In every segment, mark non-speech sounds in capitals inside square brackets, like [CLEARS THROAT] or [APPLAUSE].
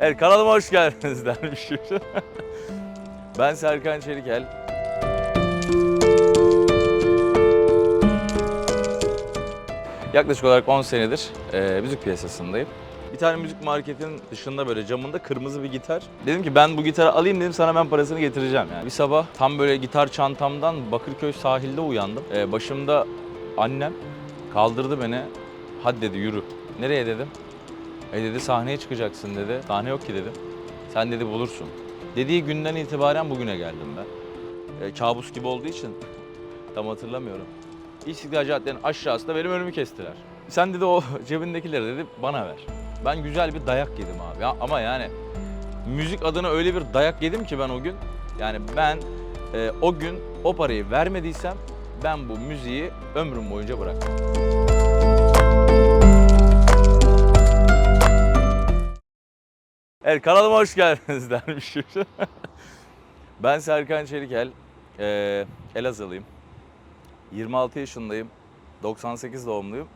Evet kanalıma hoş geldiniz dermişim. [LAUGHS] ben Serkan Çelikel. Yaklaşık olarak 10 senedir e, müzik piyasasındayım. Bir tane müzik marketin dışında böyle camında kırmızı bir gitar. Dedim ki ben bu gitarı alayım dedim sana ben parasını getireceğim yani. Bir sabah tam böyle gitar çantamdan Bakırköy sahilde uyandım. E, başımda annem kaldırdı beni. Hadi dedi yürü. Nereye dedim. E dedi sahneye çıkacaksın dedi. Sahne yok ki dedim. Sen dedi bulursun. Dediği günden itibaren bugüne geldim ben. E, kabus gibi olduğu için tam hatırlamıyorum. İstiklal Cadde'nin aşağısında benim önümü kestiler. Sen dedi o cebindekileri dedi bana ver. Ben güzel bir dayak yedim abi. Ya, ama yani müzik adına öyle bir dayak yedim ki ben o gün. Yani ben e, o gün o parayı vermediysem ben bu müziği ömrüm boyunca bırakmam. Evet kanalıma hoş geldiniz [LAUGHS] dermişim. ben Serkan Çelikel. Ee, Elazığlıyım. 26 yaşındayım. 98 doğumluyum.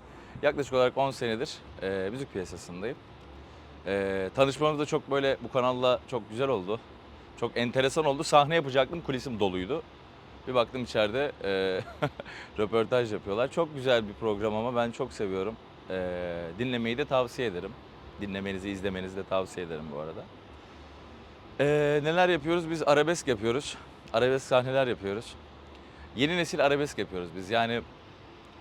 Yaklaşık olarak 10 senedir e, müzik piyasasındayım. E, tanışmamız da çok böyle bu kanalla çok güzel oldu. Çok enteresan oldu. Sahne yapacaktım, kulisim doluydu. Bir baktım içeride e, [LAUGHS] röportaj yapıyorlar. Çok güzel bir program ama ben çok seviyorum. E, dinlemeyi de tavsiye ederim. Dinlemenizi, izlemenizi de tavsiye ederim bu arada. Ee, neler yapıyoruz? Biz arabesk yapıyoruz. Arabesk sahneler yapıyoruz. Yeni nesil arabesk yapıyoruz biz. Yani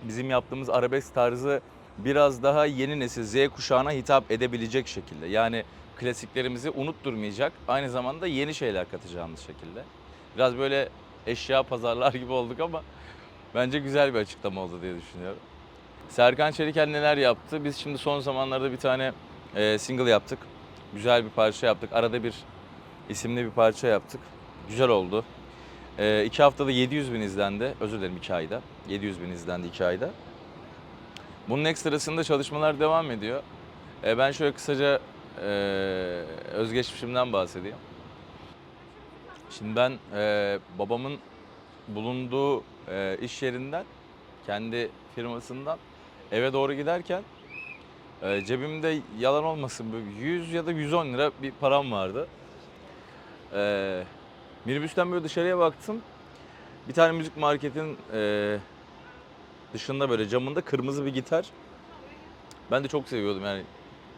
bizim yaptığımız arabesk tarzı biraz daha yeni nesil Z kuşağına hitap edebilecek şekilde. Yani klasiklerimizi unutturmayacak, aynı zamanda yeni şeyler katacağımız şekilde. Biraz böyle eşya pazarlar gibi olduk ama bence güzel bir açıklama oldu diye düşünüyorum. Serkan Çelikel neler yaptı? Biz şimdi son zamanlarda bir tane e, single yaptık. Güzel bir parça yaptık. Arada bir isimli bir parça yaptık. Güzel oldu. E, iki haftada 700 bin izlendi. Özür dilerim iki ayda. 700 bin izlendi iki ayda. Bunun ekstrasında çalışmalar devam ediyor. E, ben şöyle kısaca e, özgeçmişimden bahsedeyim. Şimdi ben e, babamın bulunduğu e, iş yerinden, kendi firmasından eve doğru giderken e, cebimde yalan olmasın böyle 100 ya da 110 lira bir param vardı. E, minibüsten böyle dışarıya baktım. Bir tane müzik marketin e, dışında böyle camında kırmızı bir gitar. Ben de çok seviyordum yani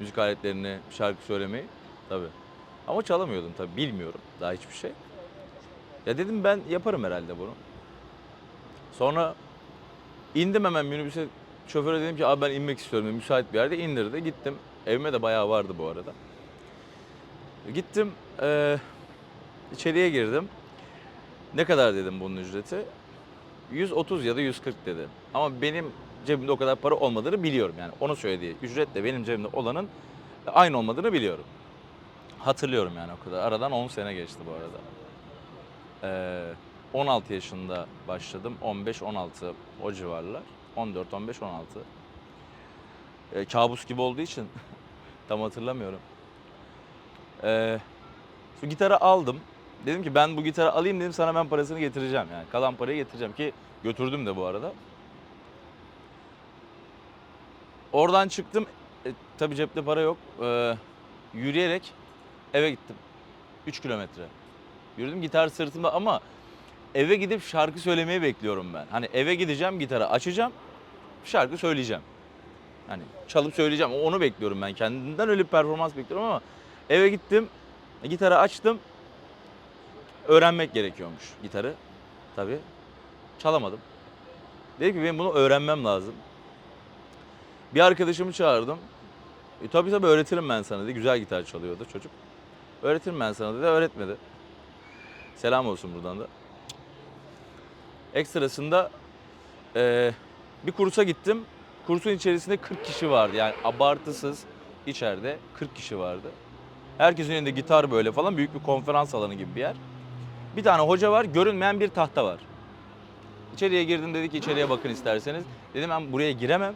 müzik aletlerini, şarkı söylemeyi. Tabii. Ama çalamıyordum tabii. Bilmiyorum daha hiçbir şey. Ya dedim ben yaparım herhalde bunu. Sonra indim hemen minibüse şoföre dedim ki abi ben inmek istiyorum. dedi. Müsait bir yerde indirdi. Gittim. Evime de bayağı vardı bu arada. Gittim. eee, içeriye girdim. Ne kadar dedim bunun ücreti? 130 ya da 140 dedi. Ama benim cebimde o kadar para olmadığını biliyorum yani. Onu söylediği ücretle benim cebimde olanın aynı olmadığını biliyorum. Hatırlıyorum yani o kadar. Aradan 10 sene geçti bu arada. Ee, 16 yaşında başladım. 15-16 o civarlar. 14, 15, 16. Ee, kabus gibi olduğu için [LAUGHS] tam hatırlamıyorum. Şu gitarı aldım. Dedim ki ben bu gitarı alayım dedim sana ben parasını getireceğim yani. Kalan parayı getireceğim ki götürdüm de bu arada. Oradan çıktım. E, tabii cepte para yok. Ee, yürüyerek eve gittim. 3 kilometre. Yürüdüm gitar sırtımda ama eve gidip şarkı söylemeyi bekliyorum ben. Hani eve gideceğim gitarı açacağım şarkı söyleyeceğim. Hani çalıp söyleyeceğim onu bekliyorum ben kendimden öyle bir performans bekliyorum ama eve gittim gitarı açtım öğrenmek gerekiyormuş gitarı tabii çalamadım. Dedim ki benim bunu öğrenmem lazım. Bir arkadaşımı çağırdım. E, tabii tabii öğretirim ben sana dedi. Güzel gitar çalıyordu çocuk. Öğretirim ben sana dedi. Öğretmedi. Selam olsun buradan da. Ekstrasında eee, bir kursa gittim. Kursun içerisinde 40 kişi vardı. Yani abartısız içeride 40 kişi vardı. Herkesin elinde gitar böyle falan büyük bir konferans alanı gibi bir yer. Bir tane hoca var, görünmeyen bir tahta var. İçeriye girdim dedi ki içeriye bakın isterseniz. Dedim ben buraya giremem.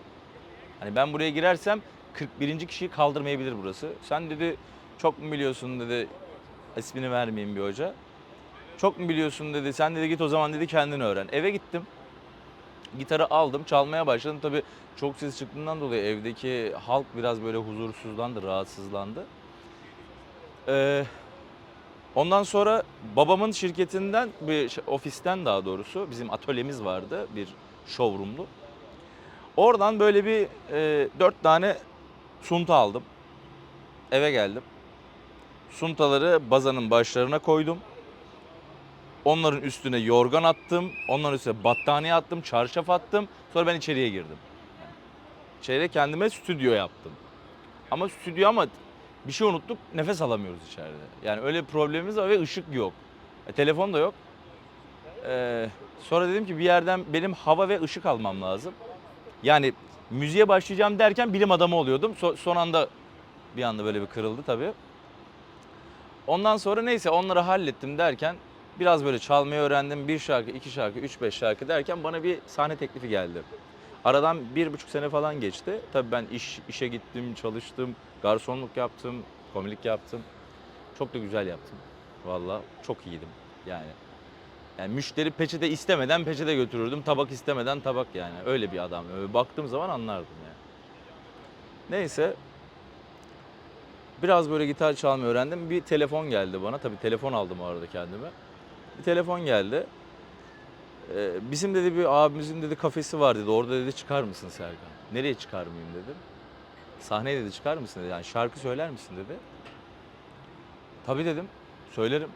Hani ben buraya girersem 41. kişiyi kaldırmayabilir burası. Sen dedi çok mu biliyorsun dedi ismini vermeyeyim bir hoca. Çok mu biliyorsun dedi. Sen dedi git o zaman dedi kendini öğren. Eve gittim. Gitarı aldım, çalmaya başladım. Tabii çok ses çıktığından dolayı evdeki halk biraz böyle huzursuzlandı, rahatsızlandı. Ee, ondan sonra babamın şirketinden bir ofisten daha doğrusu bizim atölyemiz vardı bir showroomlu. Oradan böyle bir e, dört tane sunta aldım. Eve geldim. Suntaları bazanın başlarına koydum. Onların üstüne yorgan attım. Onların üstüne battaniye attım, çarşaf attım. Sonra ben içeriye girdim. İçeriye kendime stüdyo yaptım. Ama stüdyo ama bir şey unuttuk, nefes alamıyoruz içeride. Yani öyle bir problemimiz var ve ışık yok. E, telefon da yok. Ee, sonra dedim ki bir yerden benim hava ve ışık almam lazım. Yani müziğe başlayacağım derken bilim adamı oluyordum. So- son anda bir anda böyle bir kırıldı tabii. Ondan sonra neyse onları hallettim derken biraz böyle çalmayı öğrendim. Bir şarkı, iki şarkı, üç beş şarkı derken bana bir sahne teklifi geldi. Aradan bir buçuk sene falan geçti. Tabii ben iş işe gittim, çalıştım, garsonluk yaptım, komilik yaptım. Çok da güzel yaptım. Vallahi çok iyiydim yani. Yani müşteri peçete istemeden peçete götürürdüm. Tabak istemeden tabak yani. Öyle bir adam. Öyle baktığım zaman anlardım yani. Neyse. Biraz böyle gitar çalmayı öğrendim. Bir telefon geldi bana. Tabii telefon aldım o arada kendime. Bir telefon geldi. Ee, bizim dedi bir abimizin dedi kafesi var dedi. Orada dedi çıkar mısın Serkan? Nereye çıkarmayayım dedim. Sahneye dedi çıkar mısın dedi. Yani şarkı söyler misin dedi. Tabii dedim. Söylerim.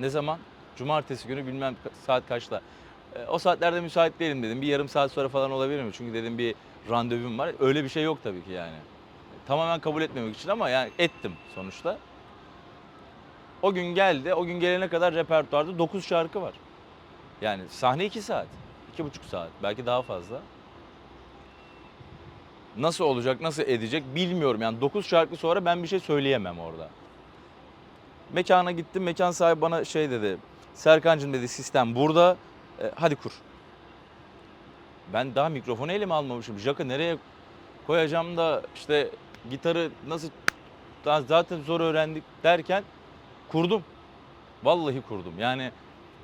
Ne zaman? Cumartesi günü bilmem saat kaçta. E, o saatlerde müsait değilim dedim. Bir yarım saat sonra falan olabilir mi? Çünkü dedim bir randevum var. Öyle bir şey yok tabii ki yani. Tamamen kabul etmemek için ama yani ettim sonuçta. O gün geldi. O gün gelene kadar repertuarda 9 şarkı var. Yani sahne 2 saat. 2,5 saat. Belki daha fazla. Nasıl olacak, nasıl edecek bilmiyorum. Yani 9 şarkı sonra ben bir şey söyleyemem orada. Mekana gittim. Mekan sahibi bana şey dedi. Serkancığım dedi sistem burada. E, hadi kur. Ben daha mikrofonu elime almamışım. Jaka nereye koyacağım da işte gitarı nasıl zaten zor öğrendik derken kurdum. Vallahi kurdum. Yani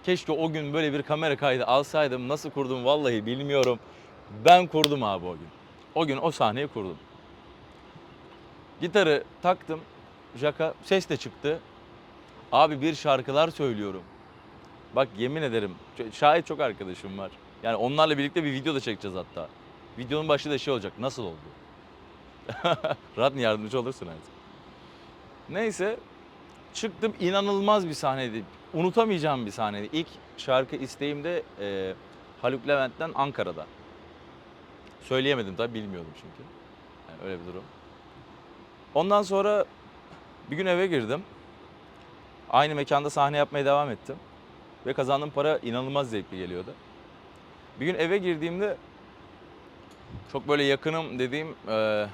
keşke o gün böyle bir kamera kaydı alsaydım. Nasıl kurdum vallahi bilmiyorum. Ben kurdum abi o gün. O gün o sahneyi kurdum. Gitarı taktım. Jaka ses de çıktı. Abi bir şarkılar söylüyorum. Bak yemin ederim şahit çok arkadaşım var. Yani onlarla birlikte bir video da çekeceğiz hatta. Videonun başında şey olacak. Nasıl oldu? [LAUGHS] Radni yardımcı olursun artık. Neyse çıktım inanılmaz bir sahneydi. Unutamayacağım bir sahneydi. İlk şarkı isteğimde e, Haluk Levent'ten Ankara'da. Söyleyemedim tabii bilmiyordum çünkü. Yani öyle bir durum. Ondan sonra bir gün eve girdim. Aynı mekanda sahne yapmaya devam ettim. Ve kazandığım para inanılmaz zevkli geliyordu. Bir gün eve girdiğimde çok böyle yakınım dediğim e,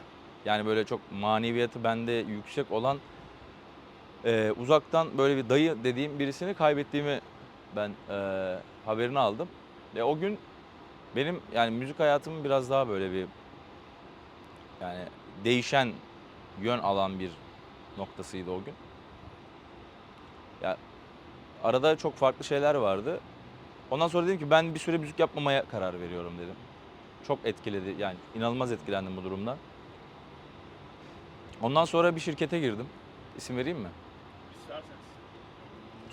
yani böyle çok maneviyatı bende yüksek olan e, uzaktan böyle bir dayı dediğim birisini kaybettiğimi ben e, haberini aldım. Ve o gün benim yani müzik hayatımın biraz daha böyle bir yani değişen yön alan bir noktasıydı o gün. Ya arada çok farklı şeyler vardı. Ondan sonra dedim ki ben bir süre müzik yapmamaya karar veriyorum dedim. Çok etkiledi yani inanılmaz etkilendim bu durumdan. Ondan sonra bir şirkete girdim. İsim vereyim mi?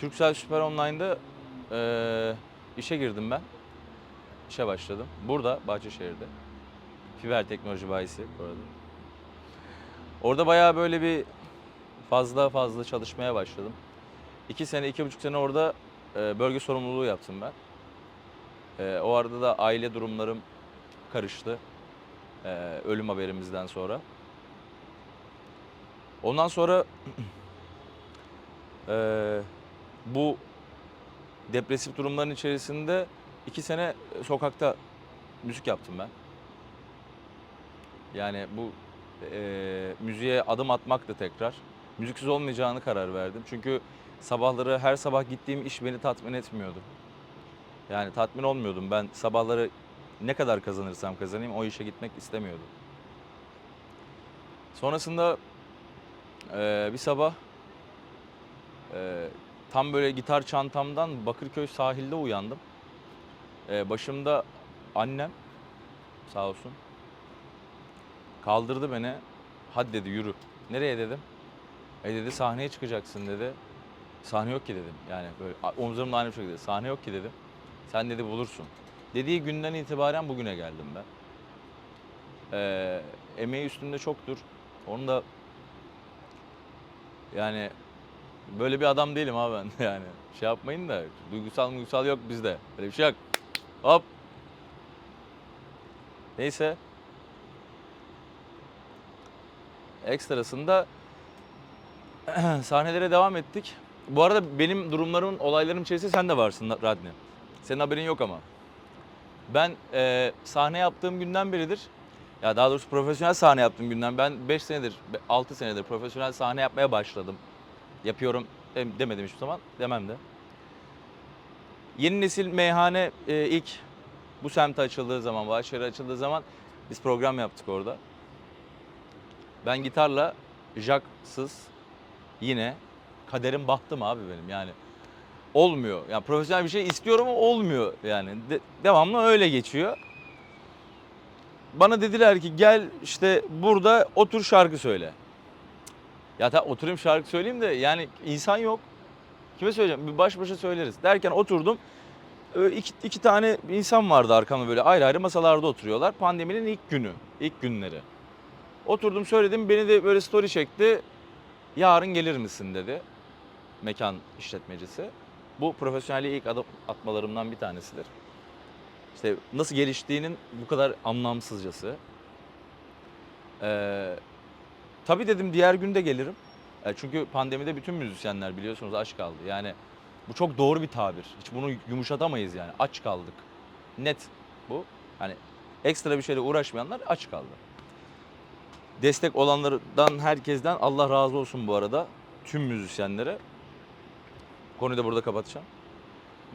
Turkcell Süper Online'da eee, işe girdim ben. İşe başladım. Burada Bahçeşehir'de. Fiber Teknoloji Bayisi bu arada. Orada bayağı böyle bir fazla fazla çalışmaya başladım. İki sene, iki buçuk sene orada e, bölge sorumluluğu yaptım ben. E, o arada da aile durumlarım karıştı. E, ölüm haberimizden sonra. Ondan sonra [CLEARS THROAT] e, bu depresif durumların içerisinde iki sene sokakta müzik yaptım ben. Yani bu e, müziğe adım atmak da tekrar. Müziksiz olmayacağını karar verdim. Çünkü sabahları her sabah gittiğim iş beni tatmin etmiyordu. Yani tatmin olmuyordum. Ben sabahları ne kadar kazanırsam kazanayım o işe gitmek istemiyordum. Sonrasında e, bir sabah e, tam böyle gitar çantamdan Bakırköy sahilde uyandım. E, başımda annem sağ olsun kaldırdı beni. Hadi dedi yürü. Nereye dedim. E dedi sahneye çıkacaksın dedi. Sahne yok ki dedim. Yani böyle omzumda aynı şey dedi. Sahne yok ki dedim. Sen dedi bulursun. Dediği günden itibaren bugüne geldim ben. Ee, emeği üstünde çoktur. Onu da yani böyle bir adam değilim abi ben [LAUGHS] yani. Şey yapmayın da duygusal duygusal yok bizde. Böyle bir şey yok. Hop. Neyse. Ekstrasında [CLEARS THROAT] sahnelere devam ettik. Bu arada benim durumlarımın, olaylarım içerisinde sen de varsın Radni. Senin haberin yok ama. Ben e, sahne yaptığım günden beridir, ya daha doğrusu profesyonel sahne yaptığım günden ben 5 senedir, 6 senedir profesyonel sahne yapmaya başladım. Yapıyorum dem- demedim hiçbir zaman, demem de. Yeni nesil meyhane e, ilk bu semte açıldığı zaman, Bahçeli açıldığı zaman biz program yaptık orada. Ben gitarla jaksız yine kaderim bahtım abi benim yani. Olmuyor. Yani profesyonel bir şey istiyorum ama olmuyor yani. De- devamlı öyle geçiyor. Bana dediler ki gel işte burada otur şarkı söyle. Ya ta oturayım şarkı söyleyeyim de yani insan yok. Kime söyleyeceğim? Bir baş başa söyleriz. Derken oturdum. İki, iki tane insan vardı arkamda böyle ayrı ayrı masalarda oturuyorlar. Pandeminin ilk günü, ilk günleri. Oturdum söyledim beni de böyle story çekti. Yarın gelir misin dedi mekan işletmecisi. Bu profesyonelliğe ilk adım atmalarımdan bir tanesidir. İşte nasıl geliştiğinin bu kadar anlamsızcası. Ee, tabii dedim diğer günde gelirim. E, çünkü pandemide bütün müzisyenler biliyorsunuz aç kaldı. Yani bu çok doğru bir tabir. Hiç bunu yumuşatamayız yani. Aç kaldık. Net bu. Hani ekstra bir şeyle uğraşmayanlar aç kaldı. Destek olanlardan herkesten Allah razı olsun bu arada. Tüm müzisyenlere. Konuyu da burada kapatacağım.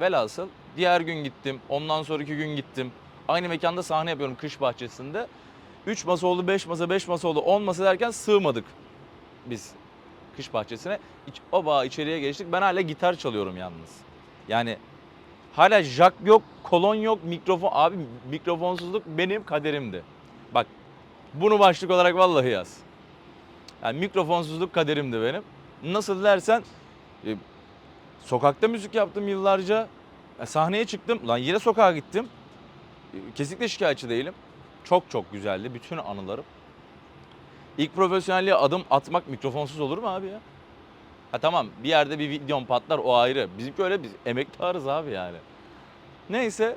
Velhasıl diğer gün gittim. Ondan sonraki gün gittim. Aynı mekanda sahne yapıyorum kış bahçesinde. 3 masa oldu, 5 masa, 5 masa oldu, 10 masa derken sığmadık biz kış bahçesine. Oba içeriye geçtik. Ben hala gitar çalıyorum yalnız. Yani hala jack yok, kolon yok, mikrofon. Abi mikrofonsuzluk benim kaderimdi. Bak bunu başlık olarak vallahi yaz. Yani mikrofonsuzluk kaderimdi benim. Nasıl dersen e, sokakta müzik yaptım yıllarca. E, sahneye çıktım. Lan yine sokağa gittim. E, kesinlikle şikayetçi değilim. Çok çok güzeldi bütün anılarım. İlk profesyonelliğe adım atmak mikrofonsuz olur mu abi ya? Ha tamam bir yerde bir videom patlar o ayrı. Bizimki öyle biz emektarız abi yani. Neyse.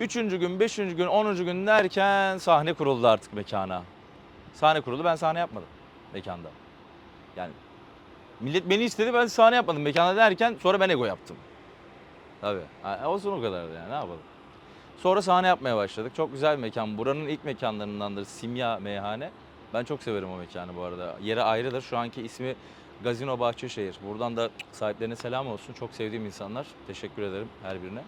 Üçüncü gün, beşinci gün, onuncu gün derken sahne kuruldu artık mekana. Sahne kuruldu ben sahne yapmadım mekanda. Yani millet beni istedi ben sahne yapmadım mekanda derken sonra ben ego yaptım. Tabii. Olsun o kadardı yani ne yapalım. Sonra sahne yapmaya başladık. Çok güzel bir mekan. Buranın ilk mekanlarındandır. Simya Meyhane. Ben çok severim o mekanı bu arada. Yeri ayrıdır. Şu anki ismi Gazino Bahçeşehir. Buradan da sahiplerine selam olsun. Çok sevdiğim insanlar. Teşekkür ederim her birine.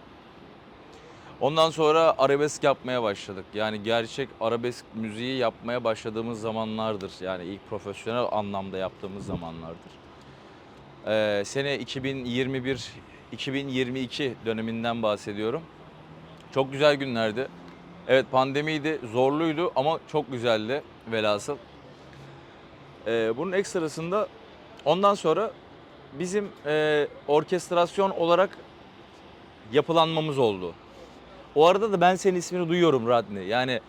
Ondan sonra arabesk yapmaya başladık. Yani gerçek arabesk müziği yapmaya başladığımız zamanlardır. Yani ilk profesyonel anlamda yaptığımız zamanlardır. Ee, sene 2021-2022 döneminden bahsediyorum. Çok güzel günlerdi. Evet pandemiydi, zorluydu ama çok güzeldi velhasıl. Ee, bunun ekstrasında ondan sonra bizim e, orkestrasyon olarak yapılanmamız oldu. O arada da ben senin ismini duyuyorum Radni. Yani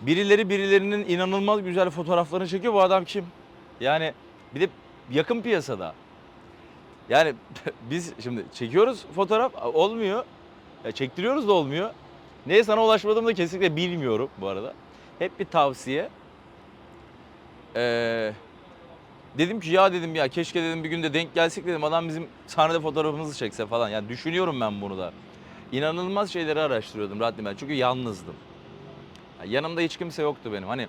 birileri birilerinin inanılmaz güzel fotoğraflarını çekiyor. Bu adam kim? Yani bir de yakın piyasada. Yani [LAUGHS] biz şimdi çekiyoruz fotoğraf olmuyor. Ya çektiriyoruz da olmuyor. Neye sana ulaşmadığımı da kesinlikle bilmiyorum bu arada. Hep bir tavsiye. Ee, dedim ki ya dedim ya keşke dedim bir günde denk gelsek dedim adam bizim sahnede fotoğrafımızı çekse falan. Yani düşünüyorum ben bunu da. İnanılmaz şeyleri araştırıyordum Radni ben çünkü yalnızdım. Ya yanımda hiç kimse yoktu benim. Hani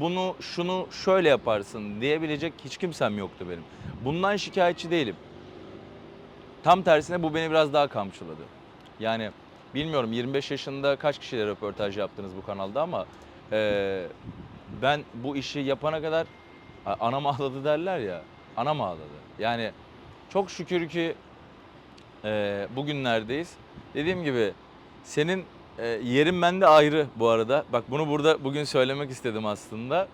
bunu şunu şöyle yaparsın diyebilecek hiç kimsem yoktu benim. Bundan şikayetçi değilim. Tam tersine bu beni biraz daha kamçıladı. Yani bilmiyorum 25 yaşında kaç kişiyle röportaj yaptınız bu kanalda ama eee, ben bu işi yapana kadar anam ağladı derler ya. Anam ağladı. Yani çok şükür ki eee, bugünlerdeyiz. Dediğim gibi senin e, yerin bende ayrı bu arada. Bak bunu burada bugün söylemek istedim aslında.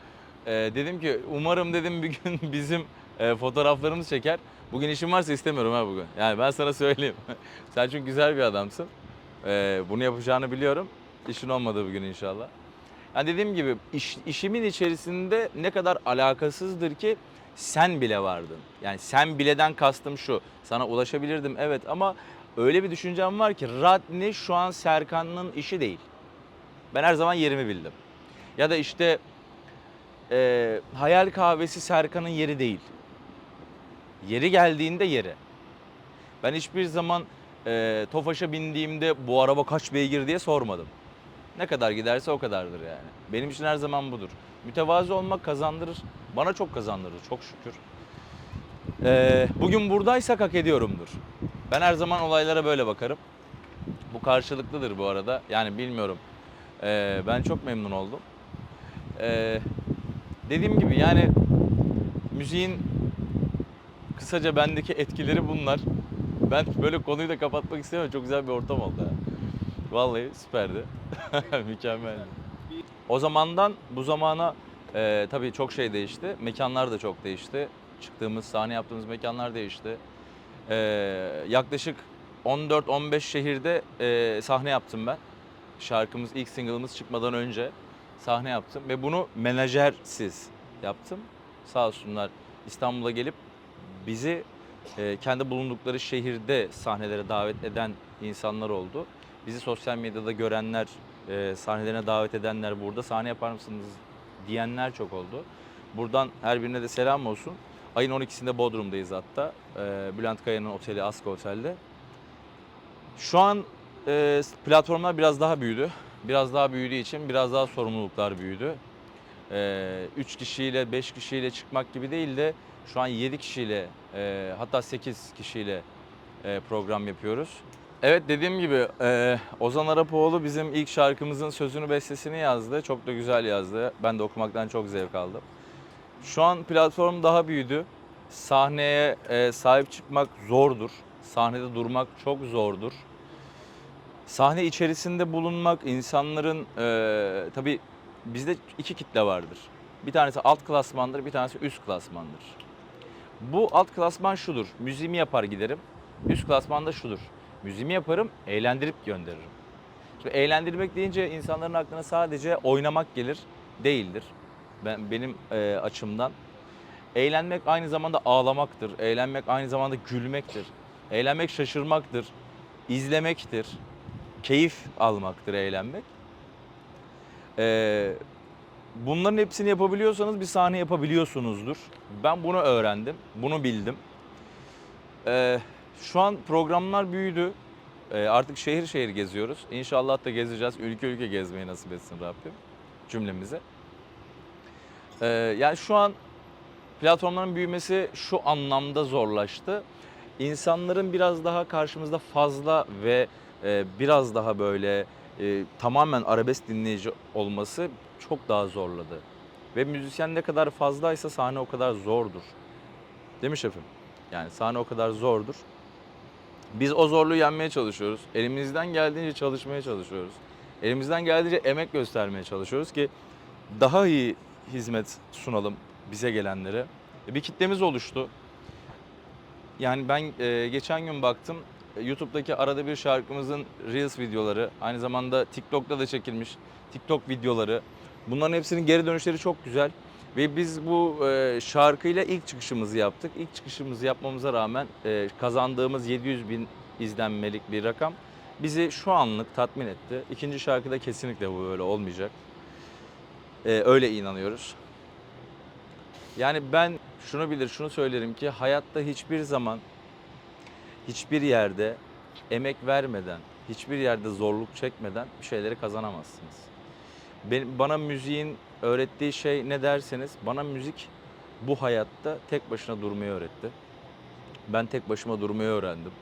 E, dedim ki umarım dedim bir gün [LAUGHS] bizim e, fotoğraflarımızı çeker. Bugün işim varsa istemiyorum ha bugün. Yani ben sana söyleyeyim. [LAUGHS] Sen çünkü güzel bir adamsın. E, bunu yapacağını biliyorum. İşin olmadığı bugün inşallah. Yani dediğim gibi iş- işimin içerisinde ne kadar alakasızdır ki sen bile vardın. Yani sen bileden kastım şu. Sana ulaşabilirdim evet ama öyle bir düşüncem var ki Radni şu an Serkan'ın işi değil. Ben her zaman yerimi bildim. Ya da işte e, hayal kahvesi Serkan'ın yeri değil. Yeri geldiğinde yeri. Ben hiçbir zaman e, Tofaş'a bindiğimde bu araba kaç beygir diye sormadım. Ne kadar giderse o kadardır yani. Benim için her zaman budur. Mütevazı olmak kazandırır. Bana çok kazandırır çok şükür. Ee, bugün buradaysak hak ediyorumdur. Ben her zaman olaylara böyle bakarım. Bu karşılıklıdır bu arada. Yani bilmiyorum. Ee, ben çok memnun oldum. Ee, dediğim gibi yani müziğin kısaca bendeki etkileri bunlar. Ben böyle konuyu da kapatmak istemiyorum. Çok güzel bir ortam oldu. ha. Vallahi süperdi. [LAUGHS] Mükemmeldi. O zamandan bu zamana e, tabii çok şey değişti. Mekanlar da çok değişti. Çıktığımız, sahne yaptığımız mekanlar değişti. E, yaklaşık 14-15 şehirde e, sahne yaptım ben. Şarkımız, ilk single'ımız çıkmadan önce sahne yaptım. Ve bunu menajersiz yaptım. Sağ olsunlar İstanbul'a gelip bizi e, kendi bulundukları şehirde sahnelere davet eden insanlar oldu. Bizi sosyal medyada görenler, e, sahnelerine davet edenler burada sahne yapar mısınız diyenler çok oldu. Buradan her birine de selam olsun. Ayın 12'sinde Bodrum'dayız hatta. E, Bülent Kaya'nın oteli Aska Otel'de. Şu an e, platformlar biraz daha büyüdü. Biraz daha büyüdüğü için biraz daha sorumluluklar büyüdü. 3 kişiyle 5 kişiyle çıkmak gibi değil de şu an 7 kişiyle e, hatta 8 kişiyle e, program yapıyoruz. Evet dediğim gibi e, Ozan Arapoğlu bizim ilk şarkımızın sözünü bestesini yazdı. Çok da güzel yazdı. Ben de okumaktan çok zevk aldım. Şu an platform daha büyüdü. Sahneye e, sahip çıkmak zordur. Sahnede durmak çok zordur. Sahne içerisinde bulunmak insanların e, tabii bizde iki kitle vardır. Bir tanesi alt klasmandır, bir tanesi üst klasmandır. Bu alt klasman şudur. Müziğimi yapar giderim. Üst klasman da şudur. Müziğimi yaparım, eğlendirip gönderirim. Şimdi eğlendirmek deyince insanların aklına sadece oynamak gelir. Değildir. Ben benim e, açımdan. Eğlenmek aynı zamanda ağlamaktır. Eğlenmek aynı zamanda gülmektir. Eğlenmek şaşırmaktır. izlemektir. Keyif almaktır eğlenmek. Ee, bunların hepsini yapabiliyorsanız bir sahne yapabiliyorsunuzdur. Ben bunu öğrendim, bunu bildim. Ee, şu an programlar büyüdü. Ee, artık şehir şehir geziyoruz. İnşallah da gezeceğiz. Ülke ülke gezmeyi nasip etsin Rabbim cümlemize. Ee, yani şu an platformların büyümesi şu anlamda zorlaştı. İnsanların biraz daha karşımızda fazla ve e, biraz daha böyle e, tamamen arabesk dinleyici olması çok daha zorladı. Ve müzisyen ne kadar fazlaysa sahne o kadar zordur. Değil mi şefim? Yani sahne o kadar zordur. Biz o zorluğu yenmeye çalışıyoruz. Elimizden geldiğince çalışmaya çalışıyoruz. Elimizden geldiğince emek göstermeye çalışıyoruz ki daha iyi hizmet sunalım bize gelenlere. Bir kitlemiz oluştu. Yani ben e, geçen gün baktım e, YouTube'daki arada bir şarkımızın Reels videoları, aynı zamanda TikTok'ta da çekilmiş TikTok videoları. Bunların hepsinin geri dönüşleri çok güzel. Ve biz bu e, şarkıyla ilk çıkışımızı yaptık. İlk çıkışımızı yapmamıza rağmen e, kazandığımız 700 bin izlenmelik bir rakam bizi şu anlık tatmin etti. İkinci şarkıda kesinlikle bu böyle olmayacak. E, öyle inanıyoruz. Yani ben şunu bilir, şunu söylerim ki hayatta hiçbir zaman hiçbir yerde emek vermeden, hiçbir yerde zorluk çekmeden bir şeyleri kazanamazsınız. Ben, bana müziğin öğrettiği şey ne derseniz, bana müzik bu hayatta tek başına durmayı öğretti. Ben tek başıma durmayı öğrendim.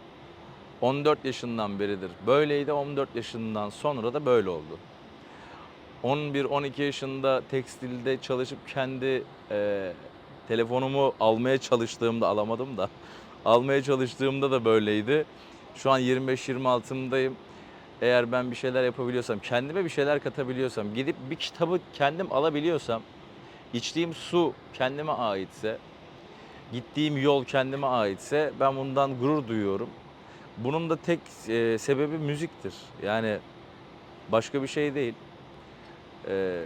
14 yaşından beridir böyleydi, 14 yaşından sonra da böyle oldu. 11-12 yaşında tekstilde çalışıp kendi e, telefonumu almaya çalıştığımda alamadım da almaya çalıştığımda da böyleydi. Şu an 25-26'mdayım. Eğer ben bir şeyler yapabiliyorsam, kendime bir şeyler katabiliyorsam, gidip bir kitabı kendim alabiliyorsam, içtiğim su kendime aitse, gittiğim yol kendime aitse ben bundan gurur duyuyorum. Bunun da tek e, sebebi müziktir. Yani başka bir şey değil. E,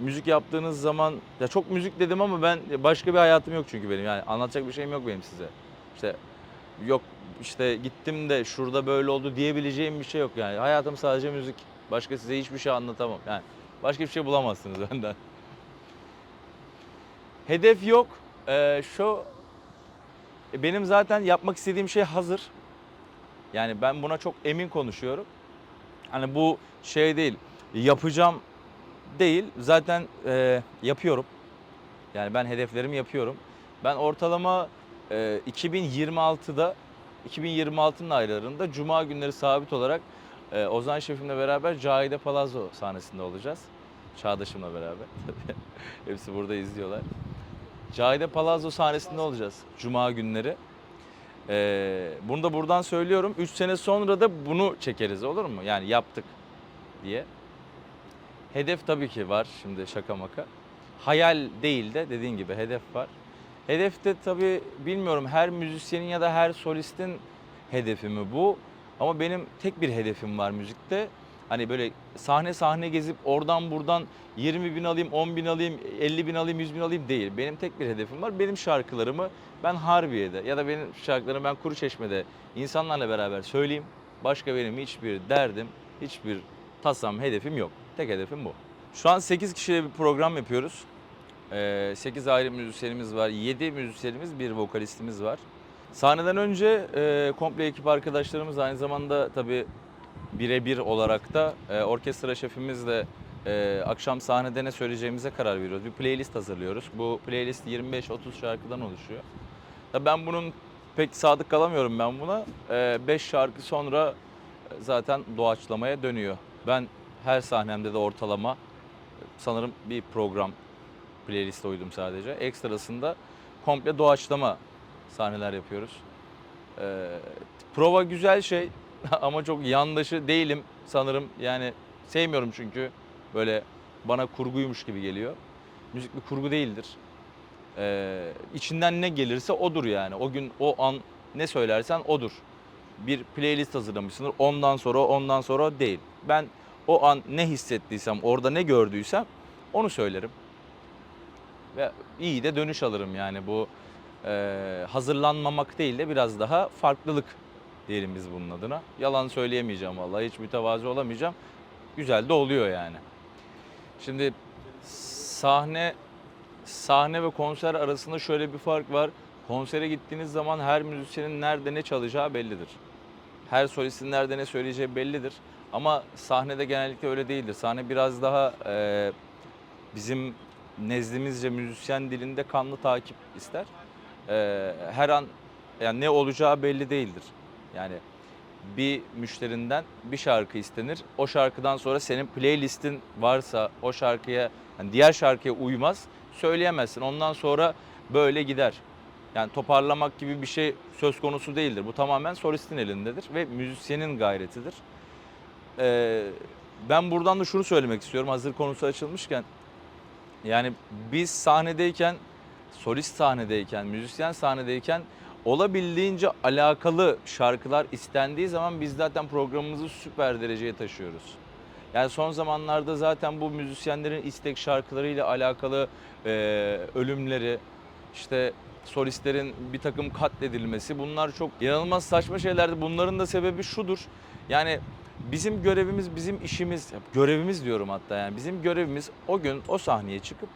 müzik yaptığınız zaman ya çok müzik dedim ama ben başka bir hayatım yok çünkü benim. Yani anlatacak bir şeyim yok benim size. İşte yok işte gittim de şurada böyle oldu diyebileceğim bir şey yok yani. Hayatım sadece müzik. Başka size hiçbir şey anlatamam. Yani başka bir şey bulamazsınız benden. Hedef yok. Ee, şu e, benim zaten yapmak istediğim şey hazır. Yani ben buna çok emin konuşuyorum. Hani bu şey değil. Yapacağım değil. Zaten e, yapıyorum. Yani ben hedeflerimi yapıyorum. Ben ortalama e, 2026'da 2026'nın aylarında Cuma günleri sabit olarak e, Ozan Şefimle beraber Cahide Palazzo sahnesinde olacağız. Çağdaşımla beraber. [LAUGHS] Hepsi burada izliyorlar. Cahide Palazzo sahnesinde olacağız Cuma günleri. Ee, bunu da buradan söylüyorum. 3 sene sonra da bunu çekeriz olur mu? Yani yaptık diye. Hedef tabii ki var şimdi şaka maka. Hayal değil de dediğin gibi hedef var. Hedef de tabii bilmiyorum her müzisyenin ya da her solistin hedefi mi bu? Ama benim tek bir hedefim var müzikte. Hani böyle sahne sahne gezip oradan buradan 20 bin alayım, 10 bin alayım, 50 bin alayım, 100 bin alayım değil. Benim tek bir hedefim var. Benim şarkılarımı ben Harbiye'de ya da benim şarkılarımı ben Kuruçeşme'de insanlarla beraber söyleyeyim. Başka benim hiçbir derdim, hiçbir tasam, hedefim yok. Tek hedefim bu. Şu an 8 kişiyle bir program yapıyoruz. 8 ayrı müzisyenimiz var. 7 müzisyenimiz, bir vokalistimiz var. Sahneden önce e, komple ekip arkadaşlarımız aynı zamanda tabii birebir olarak da e, orkestra şefimizle e, akşam sahnede ne söyleyeceğimize karar veriyoruz. Bir playlist hazırlıyoruz. Bu playlist 25-30 şarkıdan oluşuyor. Tabii ben bunun pek sadık kalamıyorum ben buna. 5 şarkı sonra zaten doğaçlamaya dönüyor. Ben her sahnemde de ortalama sanırım bir program playlist uydum sadece. Ekstrasında komple doğaçlama sahneler yapıyoruz. Ee, prova güzel şey [LAUGHS] ama çok yandaşı değilim sanırım. Yani sevmiyorum çünkü böyle bana kurguymuş gibi geliyor. Müzik bir kurgu değildir. Ee, içinden ne gelirse odur yani. O gün o an ne söylersen odur. Bir playlist hazırlamışsındır. Ondan sonra ondan sonra değil. Ben o an ne hissettiysem, orada ne gördüysem onu söylerim. Ve iyi de dönüş alırım yani bu e, hazırlanmamak değil de biraz daha farklılık diyelim biz bunun adına. Yalan söyleyemeyeceğim vallahi hiç mütevazi olamayacağım. Güzel de oluyor yani. Şimdi sahne sahne ve konser arasında şöyle bir fark var. Konsere gittiğiniz zaman her müzisyenin nerede ne çalacağı bellidir. Her solistin nerede ne söyleyeceği bellidir. Ama sahnede genellikle öyle değildir. Sahne biraz daha e, bizim nezdimizce müzisyen dilinde kanlı takip ister. E, her an yani ne olacağı belli değildir. Yani bir müşterinden bir şarkı istenir. O şarkıdan sonra senin playlistin varsa o şarkıya yani diğer şarkıya uymaz söyleyemezsin. Ondan sonra böyle gider. Yani toparlamak gibi bir şey söz konusu değildir. Bu tamamen solistin elindedir ve müzisyenin gayretidir. Ee, ben buradan da şunu söylemek istiyorum hazır konusu açılmışken. Yani biz sahnedeyken, solist sahnedeyken, müzisyen sahnedeyken olabildiğince alakalı şarkılar istendiği zaman biz zaten programımızı süper dereceye taşıyoruz. Yani son zamanlarda zaten bu müzisyenlerin istek şarkılarıyla alakalı e, ölümleri, işte solistlerin bir takım katledilmesi bunlar çok inanılmaz saçma şeylerdi. Bunların da sebebi şudur. Yani bizim görevimiz, bizim işimiz, görevimiz diyorum hatta yani bizim görevimiz o gün o sahneye çıkıp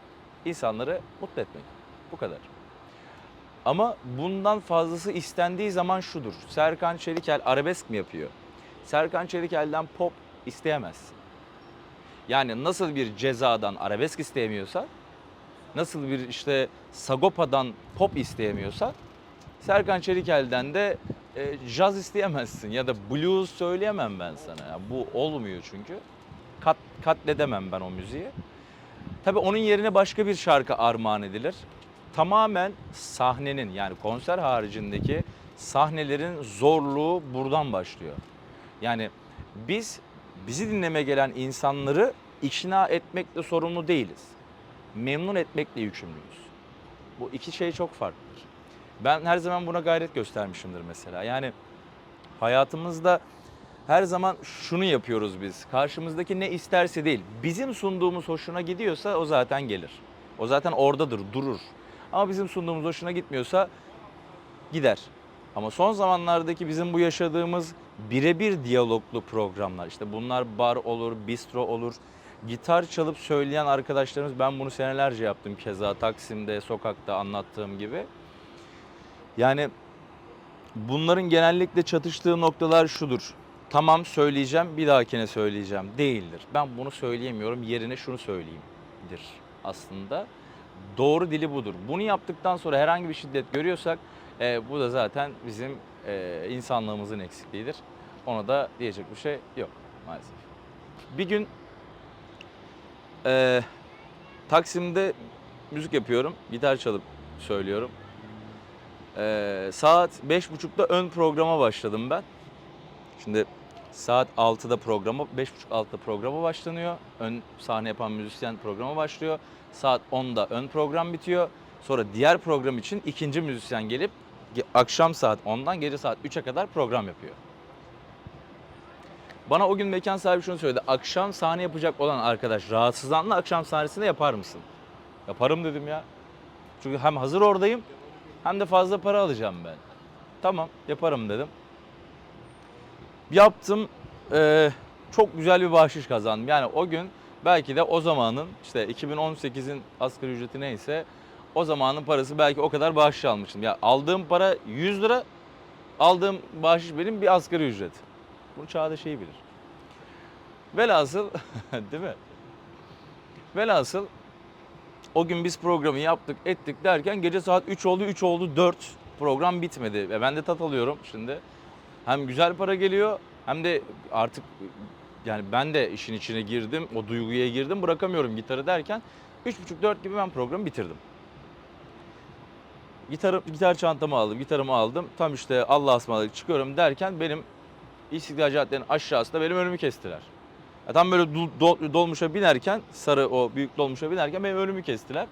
insanları mutlu etmek. Bu kadar. Ama bundan fazlası istendiği zaman şudur. Serkan Çelikel arabesk mi yapıyor? Serkan Çelikel'den pop isteyemezsin. Yani nasıl bir cezadan arabesk isteyemiyorsa, nasıl bir işte Sagopa'dan pop isteyemiyorsa, Serkan Çelikel'den de e, jazz isteyemezsin ya da blues söyleyemem ben sana. Ya. Bu olmuyor çünkü. Kat, katledemem ben o müziği. Tabii onun yerine başka bir şarkı armağan edilir. Tamamen sahnenin yani konser haricindeki sahnelerin zorluğu buradan başlıyor. Yani biz bizi dinleme gelen insanları ikna etmekle sorumlu değiliz. Memnun etmekle yükümlüyüz. Bu iki şey çok farklıdır. Ben her zaman buna gayret göstermişimdir mesela. Yani hayatımızda her zaman şunu yapıyoruz biz. Karşımızdaki ne isterse değil. Bizim sunduğumuz hoşuna gidiyorsa o zaten gelir. O zaten oradadır, durur. Ama bizim sunduğumuz hoşuna gitmiyorsa gider. Ama son zamanlardaki bizim bu yaşadığımız birebir diyaloglu programlar işte bunlar bar olur, bistro olur. Gitar çalıp söyleyen arkadaşlarımız ben bunu senelerce yaptım keza Taksim'de, sokakta anlattığım gibi. Yani bunların genellikle çatıştığı noktalar şudur. Tamam söyleyeceğim, bir dahakine söyleyeceğim değildir. Ben bunu söyleyemiyorum, yerine şunu söyleyeyimdir aslında. Doğru dili budur. Bunu yaptıktan sonra herhangi bir şiddet görüyorsak e, bu da zaten bizim e, insanlığımızın eksikliğidir. Ona da diyecek bir şey yok maalesef. Bir gün e, Taksim'de müzik yapıyorum, gitar çalıp söylüyorum. E, saat 5.30'da ön programa başladım ben. Şimdi saat 6'da programa, 5.30-6'da programa başlanıyor. Ön sahne yapan müzisyen programa başlıyor. Saat 10'da ön program bitiyor. Sonra diğer program için ikinci müzisyen gelip ge- akşam saat 10'dan gece saat 3'e kadar program yapıyor. Bana o gün mekan sahibi şunu söyledi. Akşam sahne yapacak olan arkadaş rahatsızlandı akşam sahnesinde yapar mısın? Yaparım dedim ya. Çünkü hem hazır oradayım hem de fazla para alacağım ben. Tamam yaparım dedim. Yaptım. eee, çok güzel bir bahşiş kazandım. Yani o gün belki de o zamanın işte 2018'in asgari ücreti neyse o zamanın parası belki o kadar bahşiş almışım. Ya aldığım para 100 lira, aldığım bahşiş benim bir asgari ücret. Bunu çağda şey bilir. Velhasıl [LAUGHS] değil mi? Velhasıl o gün biz programı yaptık ettik derken gece saat 3 oldu 3 oldu 4 program bitmedi. Ve ben de tat alıyorum şimdi. Hem güzel para geliyor hem de artık yani ben de işin içine girdim. O duyguya girdim bırakamıyorum gitarı derken 3.30-4 gibi ben programı bitirdim. Gitarı, gitar çantamı aldım, gitarımı aldım. Tam işte Allah'a ısmarladık çıkıyorum derken benim İstiklal Cadde'nin aşağısında benim önümü kestiler. Ya tam böyle dol- dol- dolmuşa binerken, sarı o büyük dolmuşa binerken benim önümü kestiler.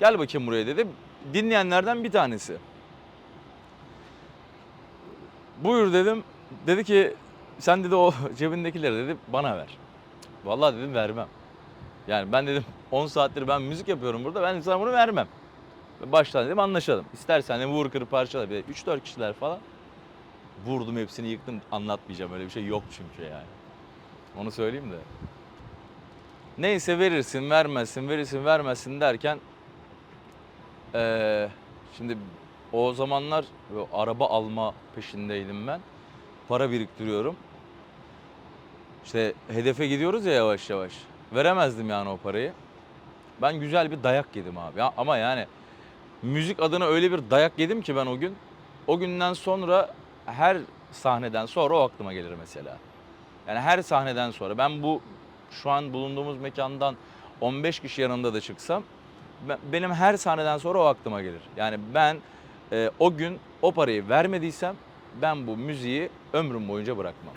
Gel bakayım buraya dedi. Dinleyenlerden bir tanesi. Buyur dedim. Dedi ki sen dedi o [LAUGHS] cebindekileri dedi bana ver. Vallahi dedim vermem. Yani ben dedim 10 saattir ben müzik yapıyorum burada ben sana bunu vermem. Ve Baştan dedim anlaşalım. İstersen de vur kır parçala. Bir de 3-4 kişiler falan. Vurdum hepsini yıktım anlatmayacağım öyle bir şey yok çünkü yani. Onu söyleyeyim de. Neyse verirsin vermezsin verirsin vermezsin derken eee, şimdi o zamanlar araba alma peşindeydim ben. Para biriktiriyorum. İşte hedefe gidiyoruz ya yavaş yavaş. Veremezdim yani o parayı. Ben güzel bir dayak yedim abi. Ya, ama yani müzik adına öyle bir dayak yedim ki ben o gün. O günden sonra her sahneden sonra o aklıma gelir mesela. Yani her sahneden sonra ben bu şu an bulunduğumuz mekandan 15 kişi yanında da çıksam ben- benim her sahneden sonra o aklıma gelir. Yani ben e, o gün o parayı vermediysem ben bu müziği ömrüm boyunca bırakmam.